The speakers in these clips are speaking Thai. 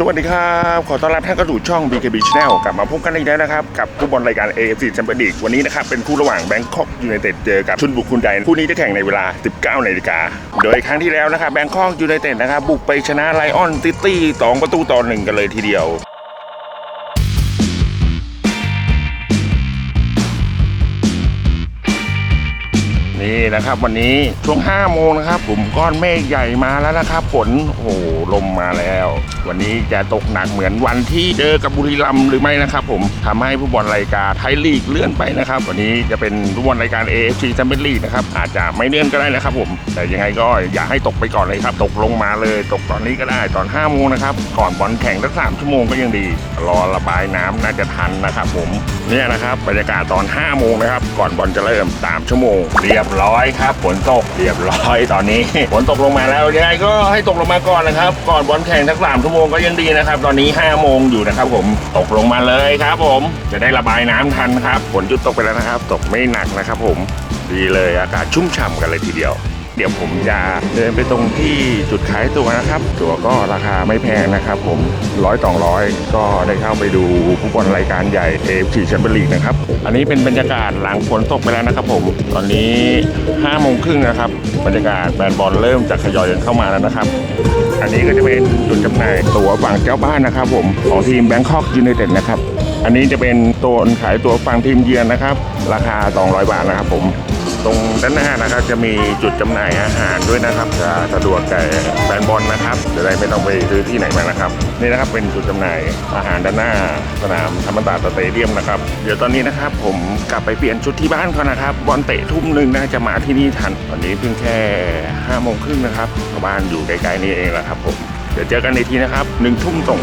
สวัสดีครับ ขอต้อนรับท่านเข้าสู่ช่อง BKB Channel กลับมาพบกันอีกแล้วนะครับ กับผู้บอลรายการ AFC Champions League วันนี้นะครับ เป็นคู่ระหว่าง Bangkok United เจอกับชุนบุกคุณใดคู่นี้จะแข่งในเวลา 19นาฬิกาโดยครั้งที่แล้วนะครับ Bangkok United นะครับ บุกไปชนะไลออนซิตี้2ประตูต่อหนึ่งกันเลยทีเดียวนี่นะครับวันนี้ช่วง5โมงนะครับกลุ่มก้อนเมฆใหญ่มาแล้วนะครับฝนโอ้โหลมมาแล้ว วันนี้จะตกหนักเหมือนวันที่เจอกับบุรีรัมย์หรือไม่นะครับผมทำให้ผู้บอลรายการไทยลีกเลื่อนไปนะครับวันนี้จะเป็นผู้บอลรายการ AFC แชมเปี้ยนลีกนะครับอาจจะไม่เลื่อนก็ได้นะครับผม แต่ยังไงก็อย่าให้ตกไปก่อนเลยครับ ตกลงมาเลยตกตอนนี้ก็ได้ตอน5โมงนะครับก่อนบอลแข่งสักสามชั่วโมงก็ยังดี รอระบายน้ำน่าจะทันนะครับผมเนี่ยนะครับบรรยากาศตอน5โมงนะครับก่อนบอลจะเริ่ม3ชั่วโมง เรียบร้อยครับฝนตกเรียบร้อยตอนนี้ฝนตกลงมาแล้วยังไงก็ให้ตกลงมาก่อนนะครับ ก่อนบอลแข่งสักสามชั่วโมงก็ยังดีนะครับ ตอนนี้5โมงอยู่นะครับ ผมตกลงมาเลยครับ ผมจะได้ระบายน้ำทันครับฝนหยุดตกไปแล้วนะครับ ตกไม่หนักนะครับ ผมดีเลยอากาศชุ่มฉ่ำกันเลยทีเดียว เดี๋ยวผมจะเดินไปตรงที่จุดขายตั๋วนะครับ ตั๋วก็ราคาไม่แพงนะครับ ผมร้อยต่อร้อยก็ได้เข้าไปดูผู้บอลรายการใหญ่ AFC แชมเปี้ยนลีกนะครับ อันนี้เป็นบรรยากาศหลังฝนตกไปแล้วนะครับ ผมตอนนี้5โมงครึ่งนะครับ บรรยากาศแฟนบอลเริ่มจะทยอยกันเข้ามาแล้วนะครับ อันนี้ก็จะเป็นจุดจำหน่ายตั๋วฝั่งเจ้าบ้านนะครับผมของทีมแบงคอกยูไนเต็ดนะครับ อันนี้จะเป็นตัวขายตั๋วฝั่งทีมเยือนนะครับ ราคา 200 บาทนะครับผม ตรงด้านหน้านะครับจะมีจุดจำหน่ายอาหารด้วยนะครับจะสะดวกแก่แฟนบอลนะครับจะได้ไม่ต้องไปซื้อที่ไหนมานะครับนี่นะครับเป็นจุดจำหน่ายอาหารด้านหน้าสนามธรรมศาสตร์สเตเดียมนะครับเดี๋ยวตอนนี้นะครับผมกลับไปเปลี่ยนชุดที่บ้านก่อนนะครับบอลเตะทุ่มหนึ่งน่าจะมาที่นี่ทัน ตอนนี้เพิ่งแค่ห้าโมงครึ่งนะครับบ้านอยู่ใกล้ๆนี่เองแหละครับผมเดี๋ยวเจอกันในทีนะครับหนึ่งทุ่มตรง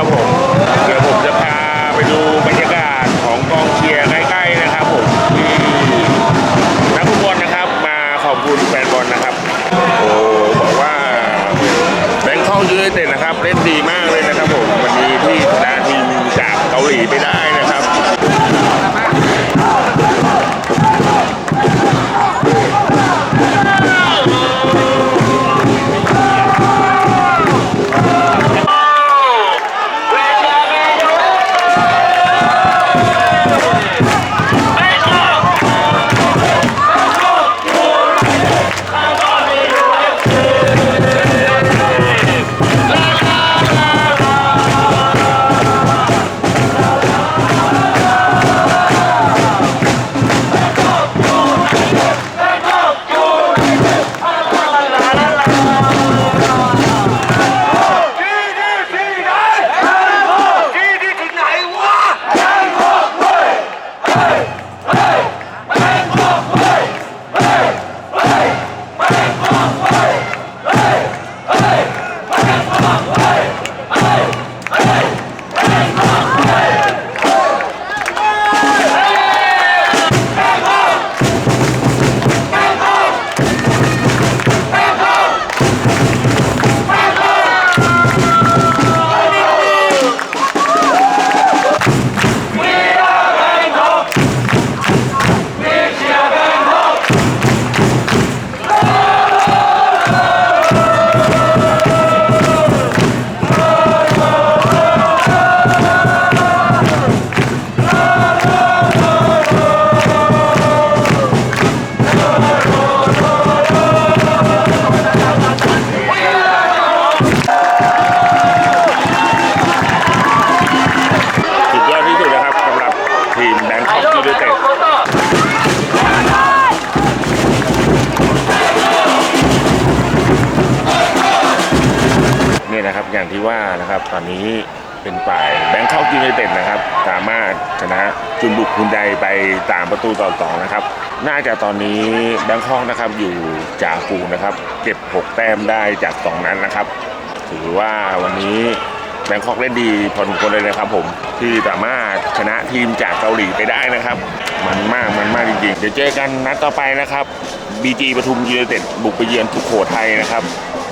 ครับผม Hey! Hey! อย่างที่ว่านะครับ ตอนนี้เป็นฝ่ายแบงค์เข้ายูไนเต็ดนะครับ สามารถชนะจุนบุกคุณใดไปตามประตูต่อสองนะครับ น่าจะตอนนี้แบงคอกนะครับอยู่จ่าฝูงนะครับ เก็บ 6 แต้มได้จาก 2 นั้นนะครับ ถือว่าวันนี้แบงคอกเล่นดีพอสมควรเลยนะครับ ผมที่สามารถชนะทีมจากเกาหลีไปได้นะครับ มันมากมันมากจริงๆ เดี๋ยวเจอกันนัดต่อไปนะครับ BG ปทุมยูไนเต็ดบุกไปเยือนสุโขทัยนะครับ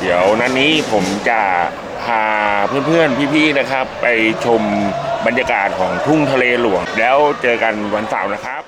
เดี๋ยวนัดนี้ผมจะ พาเพื่อนๆ พี่ๆ นะครับ ไปชมบรรยากาศของทุ่งทะเลหลวง แล้วเจอกันวันเสาร์นะครับ